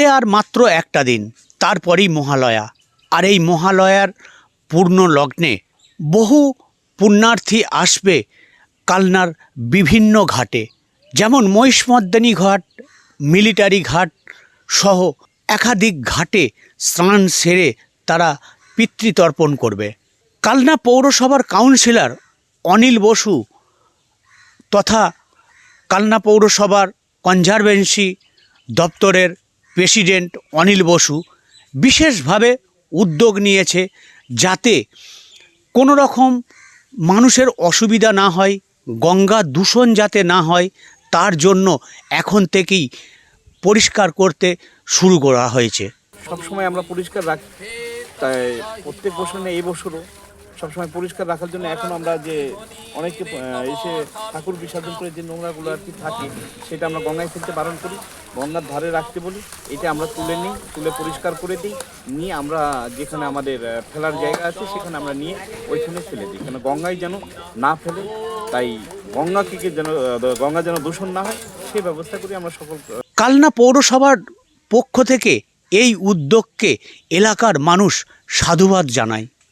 হাতে আর মাত্র একটা দিন, তারপরেই মহালয়া। আর এই মহালয়ার পূর্ণ লগ্নে বহু পুণ্যার্থী আসবে কালনার বিভিন্ন ঘাটে। যেমন মহিষমর্দানী ঘাট, মিলিটারি ঘাট সহ একাধিক ঘাটে স্নান সেরে তারা পিতৃতর্পণ করবে। কালনা পৌরসভার কাউন্সিলর অনিল বসু তথা কালনা পৌরসভার কনজারভেন্সি দপ্তরের প্রেসিডেন্ট অনিল বসু বিশেষভাবে উদ্যোগ নিয়েছে যাতে কোনো রকম মানুষের অসুবিধা না হয়, গঙ্গা দূষণ যাতে না হয়, তার জন্য এখন থেকেই পরিষ্কার করতে শুরু করা হয়েছে। সবসময় আমরা পরিষ্কার রাখি। তাই প্রত্যেক বছর এই বছরও সবসময় পরিষ্কার রাখার জন্য এখন আমরা যে অনেকে এসে ঠাকুর বিসর্জন করে যে নোংরাগুলো আর কি থাকে, সেটা আমরা গঙ্গায় ফেলতে বারণ করি। গঙ্গার ধারে রাখতে বলি, এটা আমরা তুলে নিই, তুলে পরিষ্কার করে দিই, নিয়ে আমরা যেখানে আমাদের ফেলার জায়গা আছে সেখানে আমরা নিয়ে ওইখানে ফেলে দিই। কেন গঙ্গায় যেন না ফেলে, তাই গঙ্গাকে যেন গঙ্গা যেন দূষণ না হয় সেই ব্যবস্থা করি আমরা সকল কালনা পৌরসভার পক্ষ থেকে এই উদ্যোগকে এলাকার মানুষ সাধুবাদ জানায়।